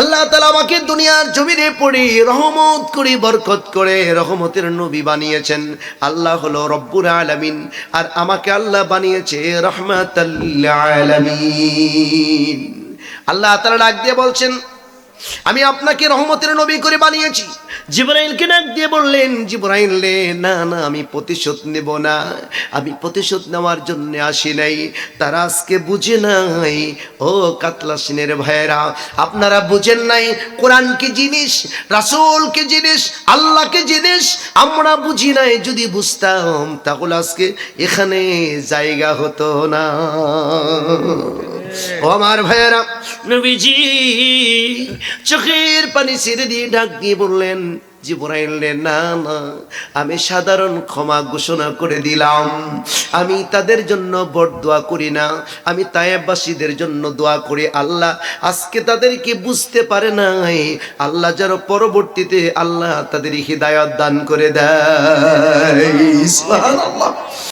আল্লাহ তালা আমাকে দুনিয়ার জমিনে পড়ে রহমত করে, বরকত করে, রহমতের নবী বানিয়েছেন। আল্লাহ হলো রব্বুর আলামিন, আর আমাকে আল্লাহ বানিয়েছে রহমাতাল্লিল আলামিন। আল্লাহ তালা ডাক দিয়ে বলছেন আমি আপনাকে রহমতের নবী করে বানিয়েছি। জিব্রাইলকে ডাক দিয়ে বললেন, জিব্রাইল রে, না না, আমি প্রতিশোধ নেব না। আমি প্রতিশোধ নেওয়ার জন্য আসি নাই। তারা আজকে বুঝে নাই। ও কাতলা সিনের ভাইয়েরা, আপনারা বুঝেন নাই কোরআন কি জিনিস রাসূল কি জিনিস আল্লাহ কি জিনিস, আমরা বুঝি নাই। যদি বুঝতাম, তাহলে আজকে এখানে জায়গা হতো না। ও আমার ভাইয়েরা নবীজি চোখের পানি ছেড়ে দিয়ে ডাক দিয়ে বললেন জিবরাইলে না না আমি সাধারণ ক্ষমা ঘোষণা করে দিলাম। আমি তাদের জন্য বট দোয়া করি না আমি তায়েববাসীদের জন্য দোয়া করি। আল্লাহ আজকে তাদেরকে বুঝতে পারে নাই আল্লাহ যেন পরবর্তীতে আল্লাহ তাদের হৃদায়ত দান করে দেয়।